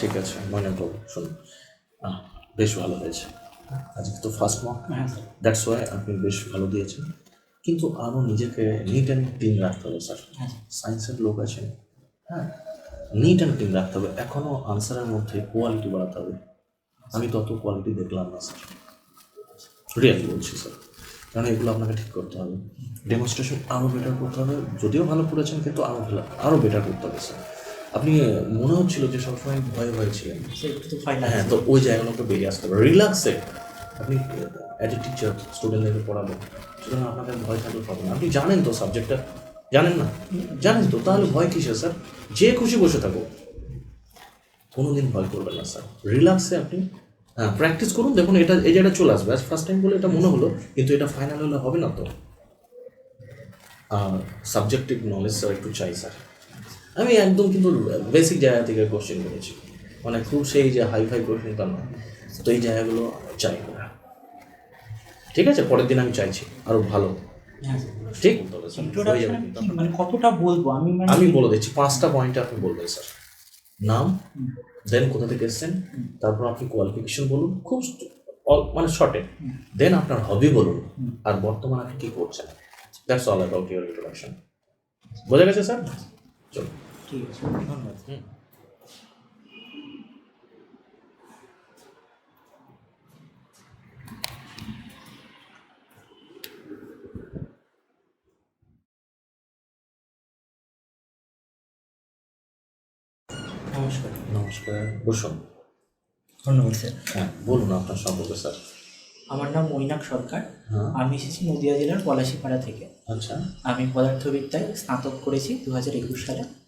ঠিক আছে মনে করব শুনুন বেশ ভালো হয়েছে। আজকে তো ফার্স্ট মার্ক দ্যাটস ওয়াই আপনি বেশ ভালো দিয়েছেন। কিন্তু আরও নিজেকে নিট অ্যান্ড ক্লিন রাখতে হবে স্যার সায়েন্সের লোক আছেন হ্যাঁ। নিট অ্যান্ড ক্লিন রাখতে হবে। এখনও আনসারের মধ্যে কোয়ালিটি বাড়াতে হবে। আমি তত কোয়ালিটি দেখলাম না স্যার রিয়ালি বলছি স্যার কারণ এগুলো আপনাকে ঠিক করতে হবে। ডেমনস্ট্রেশন আরও বেটার করতে হবে। যদিও ভালো করেছেন কিন্তু আরও ভালো আরও বেটার করতে হবে স্যার আপনি মনে হচ্ছিল যে সবসময় ভয় ভয়ে ছিলেন। হ্যাঁ তো ওই জায়গাগুলোকে বেরিয়ে আসতে হবে রিল্যাক্সে আপনি অ্যাজ এ টিচার স্টুডেন্টদেরকে পড়াবেন সুতরাং আপনাদের ভয় থাকলে পাবেন না। আপনি জানেন তো সাবজেক্টটা জানেন না? জানেন তো? তাহলে ভয় কিসে স্যার যে খুশি বসে থাকো কোনোদিন ভয় করবেন না স্যার রিল্যাক্সে আপনি হ্যাঁ প্র্যাকটিস করুন। দেখুন এটা এই জায়গাটা চলে আসবে। ফার্স্ট টাইম বলে এটা মনে হলো কিন্তু এটা ফাইনাল হলে হবে না তো। আর সাবজেক্টিভ নলেজ স্যার একটু চাই স্যার আমি একদম কিন্তু বেসিক জায়গা থেকে কোশ্চেন করেছি মানে খুব সেই যে হাই ফাই কোশ্চেন তা নয় তো এই জায়গাগুলো চাই। না ঠিক আছে? পরের দিন আমি চাইছি। আরও ভালো। হ্যাঁ। ঠিক? মানে কতটা বলব? আমি মানে আমি বলে দিচ্ছি পাঁচটা পয়েন্টে আপনি বলবেন স্যার নাম দেন কোথা থেকে এসছেন তারপর আপনি কোয়ালিফিকেশন বলুন খুব মানে শর্টে দেন আপনার হবি বলুন আর বর্তমানে আপনি কী করছেন। That's all about your introduction বোঝা গেছে স্যার চলো ঠিক আছে ধন্যবাদ। নমস্কার। নমস্কার বসুন। ধন্যবাদ স্যার। হ্যাঁ বলুন আপনার সম্পর্কে স্যার। আমার নাম মৈনাক সরকার। হ্যাঁ। আমি এসেছি নদিয়া জেলার পলাশিপাড়া থেকে। আচ্ছা। আমি পদার্থবিদ্যায় স্নাতক করেছি দু হাজার একুশ সালে।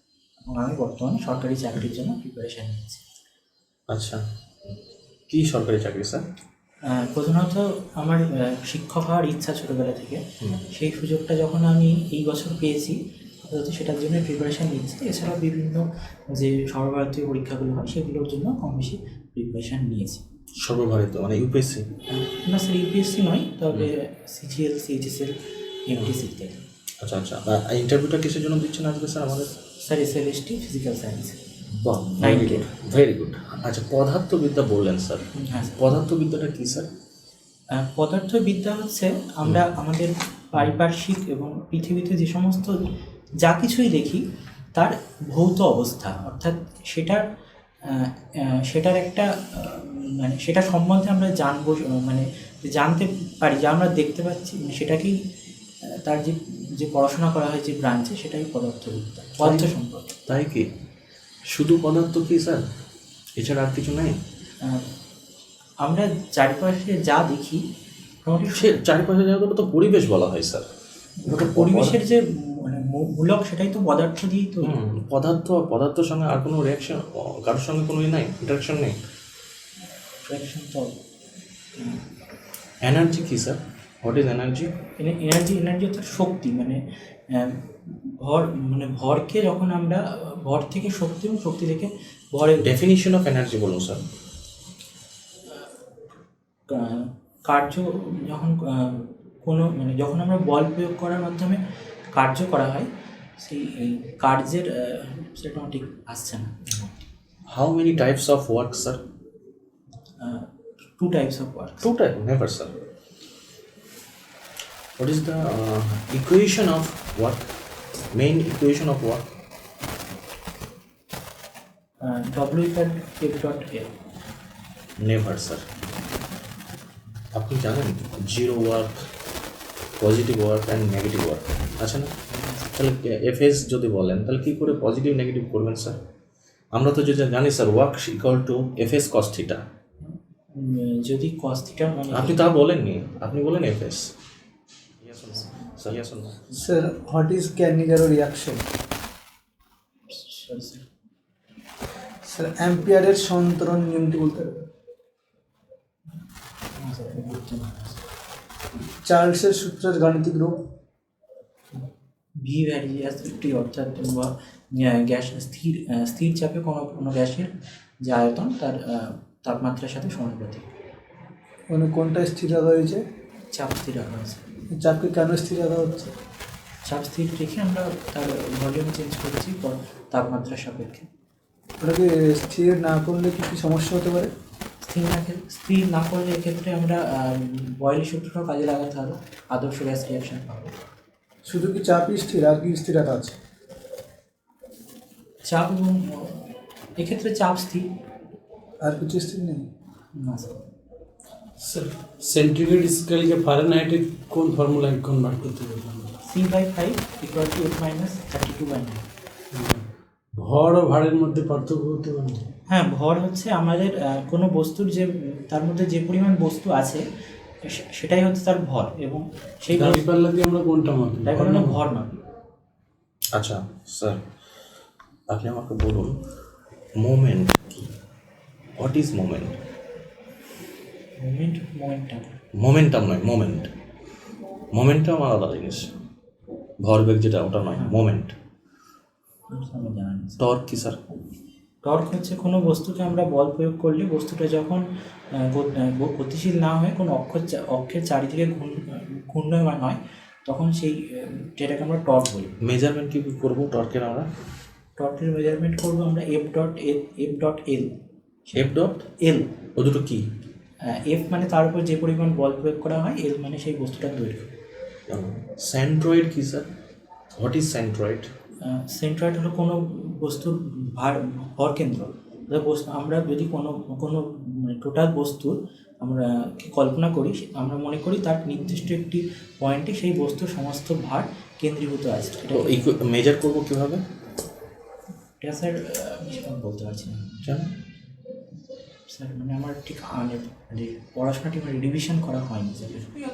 এবং আমি বর্তমানে সরকারি চাকরির জন্য প্রিপারেশান নিচ্ছি। আচ্ছা। কি সরকারি চাকরি স্যার? প্রধানত আমার শিক্ষক হওয়ার ইচ্ছা ছোটোবেলা থেকে। সেই সুযোগটা যখন আমি এই বছর পেয়েছি আপাতত সেটার জন্য প্রিপারেশান নিচ্ছি। এছাড়াও বিভিন্ন যে সর্বভারতীয় পরীক্ষাগুলো হয় সেগুলোর জন্য কম বেশি প্রিপারেশান নিয়েছি। সর্বভারত মানে ইউপিএসসি না স্যার ইউপিএসসি নয় তবে সিজিএল সিএইচএসএল এমটিসি ইত্যাদি আচ্ছা আচ্ছা। ইন্টারভিউটা কিসের জন্য দিচ্ছেন আজকে স্যার আমাদের? Sir S L S T physical science বাহ ভেরি. গুড ভেরি গুড আচ্ছা পদার্থবিদ্যা বললেন স্যার হ্যাঁ পদার্থবিদ্যাটা কি স্যার পদার্থবিদ্যা হচ্ছে আমরা আমাদের পারিপার্শ্বিক এবং পৃথিবীতে যে সমস্ত যা কিছুই দেখি তার ভৌত অবস্থা অর্থাৎ সেটার সেটার একটা মানে সেটা সম্বন্ধে আমরা জানব মানে জানতে পারি যা আমরা দেখতে পাচ্ছি মানে সেটাকেই তার যে যে পড়াশোনা করা হয় যে ব্রাঞ্চে সেটাই পদার্থবিদ্যা পদার্থ সম্পর্কে। তাই কি? শুধু পদার্থ কি স্যার? এছাড়া আর কিছু নাই? আমরা চারিপাশে যা দেখি সে চারিপাশে জায়গাগুলো তো পরিবেশ বলা হয় স্যার। পরিবেশের যে মানে মূলক সেটাই তো পদার্থ দিয়েই তো পদার্থ পদার্থের সঙ্গে আর কোনো রিয়াকশন কারোর সঙ্গে কোনো নাই ইন্টারাকশন নেই। তো এনার্জি কি sir? What is energy energy energy অর্থাৎ শক্তি মানে ভর মানে ভরকে যখন আমরা ভর থেকে শক্তি এবং শক্তি থেকে ভরে ডেফিনিশন অফ এনার্জি বলুন স্যার কার্য যখন কোনো মানে যখন আমরা বল প্রয়োগ করার মাধ্যমে কার্য করা হয় সেই কার্যের সেটা ঠিক আসছে না। How many types of work sir two types of work two type never sir. What is the uh, equation of work? Main equation of work? W equal F dot L Never, sir. আপনি জানেন zero work positive work and negative work আছে না? তাহলে FS যদি বলেন তাহলে কী করে positive negative করবেন স্যার আমরা তো যদি জানি sir work equal to FS cos theta যদি কস থিটা মানে আপনি তা বলেননি। আপনি বলেন এফএস স্যার ইয়াস না Sir, what is Cannizzaro reaction? Sir. Sir অ্যাম্পিয়ারের সন্তরণ নিয়মটি বলতে হবে না, sir, এটা বলতে না। চার্লসের সূত্রের গাণিতিক রূপ ভি ভ্যারিয়াস টি অর্থাৎ গ্যাস স্থির স্থির চাপে কোনো কোনো গ্যাসের যে আয়তন তার তাপমাত্রার সাথে সমানুপাতিক মানে কোনটা স্থির রাখা হয়েছে চাপ স্থির রাখা হয়েছে চাপকে কেন স্থির রাখা হচ্ছে? চাপ স্থির রেখে আমরা তার ভলিউম চেঞ্জ করছি পর তাপমাত্রার সাপেক্ষে। ওটাকে স্থির না করলে কি কি সমস্যা হতে পারে? স্থির না স্থির না করলে এক্ষেত্রে আমরা বয়েলি সূত্রটাও কাজে লাগাতে হবে আদর্শ গ্যাস রিয়াকশন পাবো। শুধু কি চাপই স্থির আর কি স্থিরতা আছে? চাপ এবং এক্ষেত্রে চাপ স্থির। আর কিছু স্থির নেই? না স্যার। স্যার সেন্টিগ্রেড স্কেলকে ফারেনহাইটে কোন ফর্মুলায় কনভার্ট করতে হবে C by five equal to minus thirty two by nine ভর ও ভারের মধ্যে পার্থক্য হতে পারে হ্যাঁ ভর হচ্ছে আমাদের কোনো বস্তুর যে তার মধ্যে যে পরিমাণ বস্তু আছে সে- সেটাই হচ্ছে তার ভর এবং সেই দাড়ি পাল্লা দিয়ে আমরা কোনটা মাপি তাই কারণে ভর মাপি আচ্ছা স্যার আপনি আমাকে বলুন মোমেন্ট কি? What is moment movement momentum momentum নয় মোমেন্ট মোমেন্টাম আলাদা জিনিস। ভরবেগ যেটা ওটা নয় মোমেন্ট আমি জানি টর্ক কি স্যার টর্ক হচ্ছে কোনো বস্তুকে আমরা বল প্রয়োগ করলে বস্তুটা যখন গতিশীল না হয়ে কোনো অক্ষর চা- অক্ষের চারিদিকে ঘূর্ণ- হয় তখন সেই যেটাকে আমরা টর্ক বলি। মেজারমেন্ট কি করব টর্কের আমরা? টর্কের মেজারমেন্ট করব আমরা F dot L F dot L F dot L ও দুটো কি? এফ মানে তার উপর যে পরিমাণ বল প্রয়োগ করা হয় এল মানে সেই বস্তুটার দৈর্ঘ্য। স্যান্ড্রয়েড কি sir what is centroid centroid হলো কোনো বস্তুর ভার ভর কেন্দ্র। বস্তু- আমরা যদি কোনো কোনো টোটাল বস্তুর আমরা কল্পনা করি আমরা মনে করি তার নির্দিষ্ট একটি পয়েন্টে সেই বস্তুর সমস্ত ভার কেন্দ্রীভূত আছে। মেজার করব কীভাবে? এটা স্যার আমি বলতে পারছি না। স্যার মানে আমার ঠিক মানে মানে পড়াশোনা ঠিক রিভিশন করা হয়নি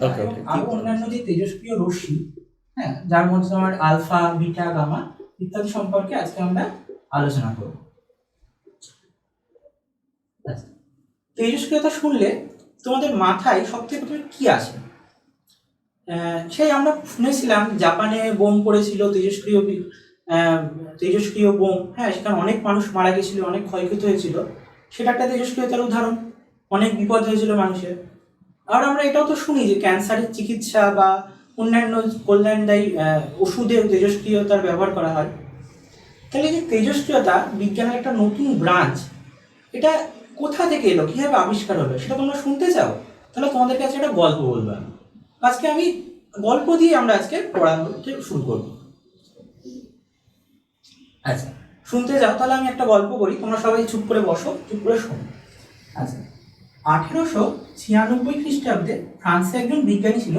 okay. অন্যান্য যে তেজস্ক্রিয় রশ্মি হ্যাঁ যার মধ্যে আমার আলফা বিটা গামা ইত্যাদি সম্পর্কে আজকে আমরা আলোচনা করব। তেজস্ক্রিয়তা শুনলে তোমাদের মাথায় সবথেকে প্রথমে কি আসে? আহ, সেই আমরা শুনেছিলাম জাপানে বোম পড়েছিল তেজস্ক্রিয় আহ, তেজস্ক্রিয় বোম হ্যাঁ সেখানে অনেক মানুষ মারা গেছিল অনেক ক্ষয়ক্ষতি হয়েছিল। সেটা একটা তেজস্ক্রিয়তার উদাহরণ। অনেক বিপদ হয়েছিল মানুষের। আর আমরা এটাও তো শুনি যে ক্যান্সারের চিকিৎসা বা অন্যান্য কল্যাণদায়ী আহ, ওষুধে তেজস্ক্রিয়তার ব্যবহার করা হয়। তাহলে যে তেজস্ক্রিয়তা বিজ্ঞানের একটা নতুন ব্রাঞ্চ এটা কোথা থেকে এলো? কীভাবে আবিষ্কার হলো? সেটা তোমরা শুনতে চাও? তাহলে তোমাদের কাছে একটা গল্প বলব আজকে আমি গল্প দিয়ে আমরা আজকে পড়াতে শুরু করব। আচ্ছা শুনতে যাও, তাহলে আমি একটা গল্প করি। তোমরা সবাই চুপ করে বসো, চুপ করে শোনো। আচ্ছা আঠেরোশো ছিয়ানব্বই খ্রিস্টাব্দে ফ্রান্সে একজন বিজ্ঞানী ছিল,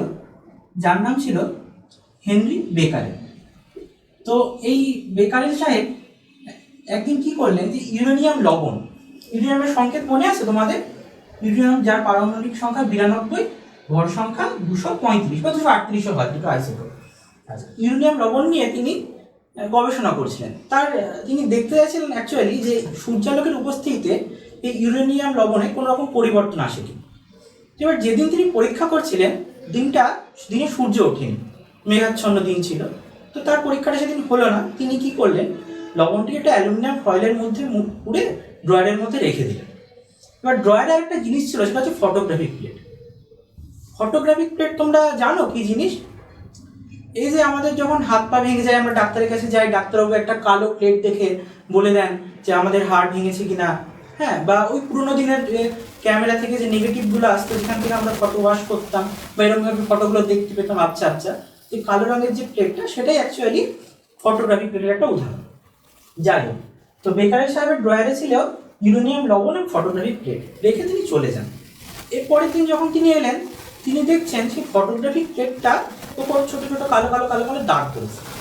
যার নাম ছিল হেনরি বেকারেল। তো এই বেকারেল সাহেব একদিন কি করলেন যে ইউরেনিয়াম লবণ, ইউরেনিয়ামের সংকেত মনে আছে তোমাদের? ইউরেনিয়াম যার পারমাণবিক সংখ্যা বিরানব্বই, ভর সংখ্যা দুশো পঁয়ত্রিশ বা দুশো আটত্রিশও হয়, দুটো আইসোটোপ। আচ্ছা ইউরেনিয়াম লবণ নিয়ে তিনি গবেষণা করছিলেন। তার তিনি দেখতে চাইছিলেন অ্যাকচুয়ালি যে সূর্যালোকের উপস্থিতিতে এই ইউরেনিয়াম লবণে কোনো রকম পরিবর্তন আসে কি। এবার যেদিন তিনি পরীক্ষা করছিলেন, দিনটা, দিনে সূর্য ওঠেনি। মেঘাচ্ছন্ন দিন ছিল। তো তার পরীক্ষাটা সেদিন হলো না। তিনি কি করলেন? লবণটি একটা অ্যালুমিনিয়াম ফয়েলের মধ্যে পুড়ে ড্রয়ারের মধ্যে রেখে দিলেন। এবার ড্রয়ারে একটা জিনিস ছিল, সেটা হচ্ছে ফটোগ্রাফিক প্লেট ফটোগ্রাফিক প্লেট তোমরা জানো কি জিনিস? এই যে আমাদের যখন হাত পা ভেঙে যায়, আমরা ডাক্তারের কাছে যাই, ডাক্তারবাবু একটা কালো প্লেট দেখে বলে দেন যে আমাদের হাড় ভেঙেছে কিনা। হ্যাঁ বা ওই পুরোনো দিনের ক্যামেরা থেকে যে নেগেটিভগুলো আসতো, যেখান থেকে আমরা ফটো ওয়াশ করতাম, বা এরকমভাবে ফটোগুলো দেখতে পেতাম আচ্ছা আচ্ছা এই কালো রঙের যে প্লেটটা সেটাই অ্যাকচুয়ালি ফটোগ্রাফি প্লেটের একটা উদাহরণ। যাই হোক, তো বেকারের সাহেবের ড্রয়ারে ছিল ইউরেনিয়াম লবণ এবং ফটোগ্রাফি প্লেট রেখে তিনি চলে যান। এরপরে তিনি যখন তিনি এলেন, তিনি দেখছেন সেই ফটোগ্রাফিক প্লেটটা ওপর ছোট ছোট কালো কালো কালো কালো দাগ করেছে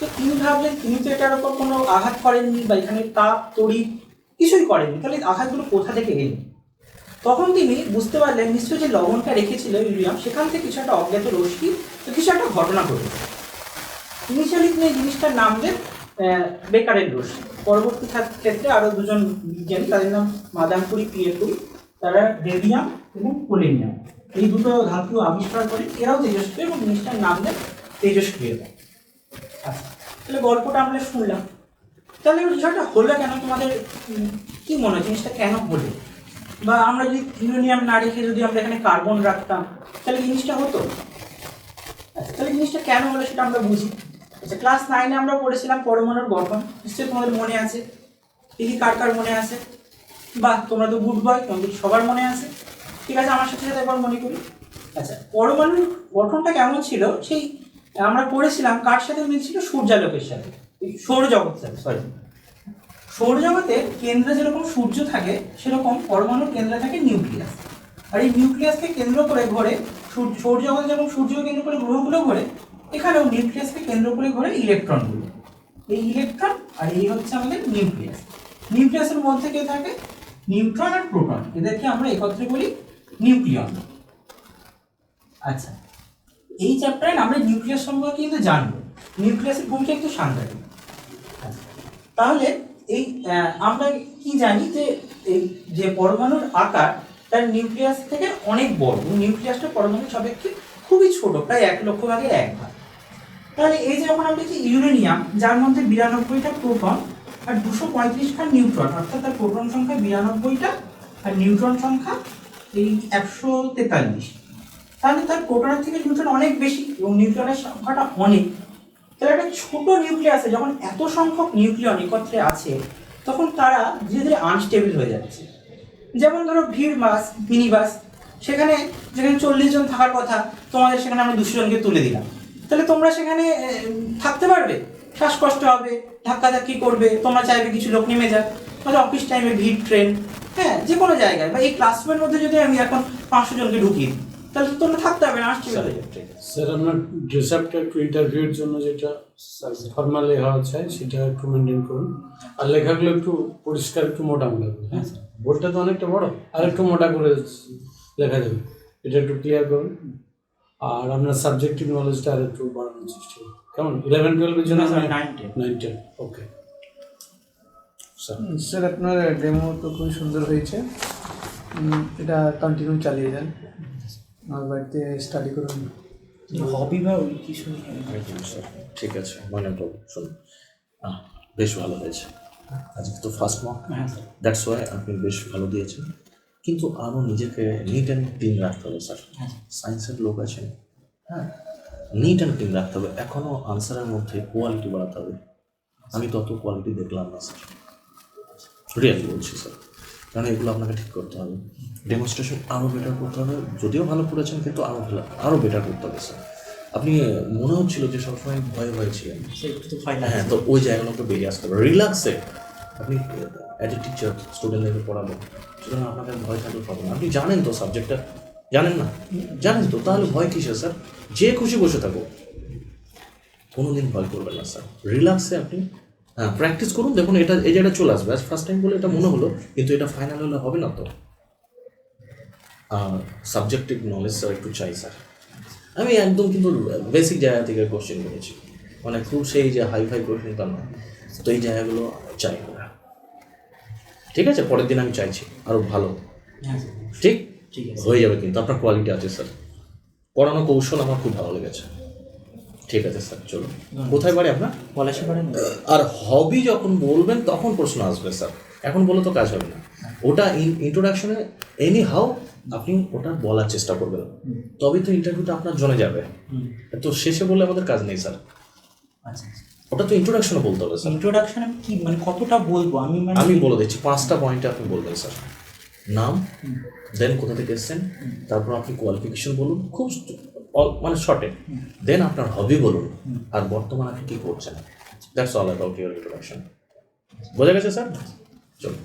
তো তিনি ভাবলেন, তিনি তো এটার ওপর কোনো আঘাত করেননি বা এখানে তাপ তড়ি কিছুই করেননি, তাহলে আঘাতগুলো কোথা থেকে এলো? তখন তিনি বুঝতে পারলেন, নিশ্চয়ই যে লবণটা রেখেছিল ইউরিয়াম, সেখান থেকে কিছু একটা অজ্ঞাত রশ্মি তো কিছু একটা ঘটনা ঘটেছে ইনিশিয়ালি তিনি জিনিসটার নাম দেন বেকারের রশ্মি। পরবর্তী ক্ষেত- ক্ষেত্রে আরও দুজন বিজ্ঞানী, তাদের নাম মাদামপুরি পিয়েপুরি তারা রেডিয়াম এবং পোলেনিয়াম। এই দুটো ধাতু আবিষ্কার করে এরাও তেজস্ক্রিয় এবং জিনিসটার নাম দেন তেজস্ক্রিয়তা। আচ্ছা তাহলে গল্পটা আমরা শুনলাম। তাহলে বিষয়টা হলো কেন? তোমাদের কি মনে হয় জিনিসটা কেন হলো? বা আমরা যদি ইউরেনিয়াম না রেখে যদি আমরা এখানে কার্বন রাখতাম, তাহলে জিনিসটা হতো? আচ্ছা তাহলে জিনিসটা কেন হলো সেটা আমরা বুঝি। আচ্ছা ক্লাস নাইনে আমরা পড়েছিলাম পরমাণুর গঠন। নিশ্চয়ই তোমাদের মনে আছে। দেখি কার কার মনে আছে? বাহ তোমরা তো গুড বয় তোমাদের সবার মনে আছে। ঠিক আছে, আমার সাথে সাথে একবার মনে করি। আচ্ছা পরমাণুর গঠনটা কেমন ছিল? সেই আমরা পড়েছিলাম কার সাথে মিলছিল? সূর্যালোকের সাথে। সৌরজগৎ সাথে সরি সৌরজগতে কেন্দ্রে যেরকম সূর্য থাকে, সেরকম পরমাণুর কেন্দ্রে থাকে নিউক্লিয়াস। আর এই নিউক্লিয়াসকে কেন্দ্র করে ঘোরে সূর- সৌরজগতে যেমন সূর্যকে কেন্দ্র করে গ্রহগুলো ঘোরে, এখানেও নিউক্লিয়াসকে কেন্দ্র করে ঘোরে ইলেকট্রনগুলো। এই ইলেকট্রন আর এই হচ্ছে আমাদের নিউক্লিয়াস। নিউক্লিয়াসের মধ্যে কে থাকে? নিউট্রন আর প্রোটন। এদেরকে আমরা একত্রে বলি নিউক্লিয়ন। আচ্ছা এই চ্যাপ্টারে আমরা নিউক্লিয়াস সম্পর্কে কিন্তু জানব। নিউক্লিয়াসের ভূমিকা একটু সাংঘাতিক। আচ্ছা, তাহলে এই আমরা কি জানি যে এই যে পরমাণুর আকার তার নিউক্লিয়াস থেকে অনেক বড়। নিউক্লিয়াসটা পরমাণুর সাপেক্ষে খুবই ছোট প্রায় এক লক্ষ ভাগের এক ভাগ। তাহলে এই যেমন আমরা দেখি ইউরেনিয়াম যার মধ্যে বিরানব্বইটা প্রোটন আর দুশো পঁয়ত্রিশটা নিউট্রন অর্থাৎ তার প্রোটন সংখ্যা বিরানব্বইটা আর নিউট্রন সংখ্যা এই একশো তেতাল্লিশ। তাহলে তার প্রোটনের থেকে নিউট্রন অনেক বেশি এবং নিউট্রনের সংখ্যাটা অনেক। তাহলে একটা ছোট নিউক্লিয়াসে যখন এত সংখ্যক নিউক্লিয়ন একত্রে আছে, তখন তারা ধীরে ধীরে আনস্টেবল হয়ে যাচ্ছে। যেমন ধরো ভিড় বাস মিনি বাস, সেখানে যেখানে চল্লিশ জন থাকার কথা, তোমাদের সেখানে আমরা দুশো জনকে তুলে দিলাম। তাহলে তোমরা সেখানে থাকতে পারবে? শ্বাসকষ্ট হবে, ধাক্কাধাক্কি করবে, তোমরা চাইবে কিছু লোক নেমে যাক। তাহলে অফিস টাইমে ভিড় ট্রেন হ্যাঁ যে কোনো জায়গায়। বা এই ক্লাসরুমের মধ্যে যদি আমি এখন পাঁচশো জনকে ঢুকিয়ে দিই, তাহলে তো তোমরা থাকতে হবে না আসছি স্যার আপনার ড্রেসআপটা একটু ইন্টারভিউর জন্য যেটা ফর্মালি হওয়া চাই সেটা একটু মেনটেন করুন। আর লেখাগুলো একটু পরিষ্কার একটু মোটা মোটা করুন হ্যাঁ? বোর্ডটা তো অনেকটা বড়। আর একটু মোটা করে লেখা যাবে। এটা একটু ক্লিয়ার করুন। আর আপনার সাবজেক্টিভ নলেজটা আর একটু বাড়ানোর চেষ্টা করুন কেমন? ইলেভেন টুয়েলভের জন্য? Nine ten nine ten okay sir sir আপনার ডেমো তো খুবই সুন্দর হয়েছে। এটা কন্টিনিউ চালিয়ে যান। আমার বাড়িতে স্টাডি করুন। হবি বা ওই কিছু ঠিক আছে মানে তো শুনুন। আহ, বেশ ভালো হয়েছে। আজকে তো ফার্স্ট মার্ক হ্যাঁ। দ্যাটস ওয়াই আপনি বেশ ভালো দিয়েছেন। কিন্তু আরও নিজেকে নিট অ্যান্ড ক্লিন রাখতে হবে স্যার। হ্যাঁ। সায়েন্সের লোক আছেন হ্যাঁ। নিট অ্যান্ড ক্লিন রাখতে হবে। এখনও আনসারের মধ্যে কোয়ালিটি বাড়াতে হবে। আমি তত কোয়ালিটি দেখলাম না স্যার। রিয়ালি বলছি স্যার কারণ এগুলো আপনাকে ঠিক করতে হবে। ডেমনস্ট্রেশন আরও বেটার করতে হবে। যদিও ভালো করেছেন কিন্তু আরও ভালো আরও বেটার করতে হবে স্যার আপনি মনে হচ্ছিল যে সবসময় ভয়ে ভয়ে ছিলেন। হ্যাঁ তো ওই জায়গাগুলোকে বেরিয়ে আসতে হবে। রিল্যাক্সে আপনি অ্যাজ এ টিচার স্টুডেন্ট স্টুডেন্টদেরকে পড়াবেন সুতরাং আপনাদের ভয় থাকলে হবে না। আপনি জানেন তো সাবজেক্টটা জানেন না? জানেন তো? তাহলে ভয় কিসে স্যার যে খুশি বসে থাকো কোনোদিন ভয় করবেন না স্যার রিল্যাক্সে আপনি প্র্যাকটিস করুন। দেখুন এটা এই জায়গাটা চলে আসবে। ফার্স্ট টাইম বলে এটা মনে হলো কিন্তু এটা ফাইনাল হলে হবে না তো। আর সাবজেক্টিভ নলেজ স্যার একটু চাই স্যার আমি একদম কিন্তু বেসিক জায়গা থেকে কোশ্চেন করেছি। মানে খুব সেই যে হাই ফাই কোশ্চেন তা নয়। তো এই জায়গাগুলো চাই আমরা। ঠিক আছে? পরের দিন আমি চাইছি। আরও ভালো। হ্যাঁ ঠিক? ঠিক হয়ে যাবে কিন্তু। আপনার কোয়ালিটি আছে স্যার পড়ানো কৌশল আমার খুব ভালো লেগেছে। ঠিক আছে স্যার চলুন। কোথায় বাড়ি আপনার? পলাশি পারেন আর হবি যখন বলবেন তখন প্রশ্ন আসবে স্যার। এখন বলে তো কাজ হবে না। ওটা ইন্ট্রোডাকশনে এনি হাউ আপনি ওটা বলার চেষ্টা করবেন। তবেই তো ইন্টারভিউটা আপনার জনে যাবে। তো শেষে বলে আমাদের কাজ নেই স্যার। আচ্ছা ওটা তো ইন্ট্রোডাকশনে বলতে হবে স্যার। ইন্ট্রোডাকশন আমি কি মানে কতটা বলব? আমি মানে আমি বলে দিচ্ছি পাঁচটা পয়েন্টে আপনি বলবেন স্যার। নাম দেন কোথা থেকে এসছেন তারপর আপনি কোয়ালিফিকেশন বলুন। খুব মানে শর্টে দেন আপনার হবি বলুন, আর বর্তমানে আপনি কী করছেন? That's all about your introduction বোঝা গেছে স্যার চলুন।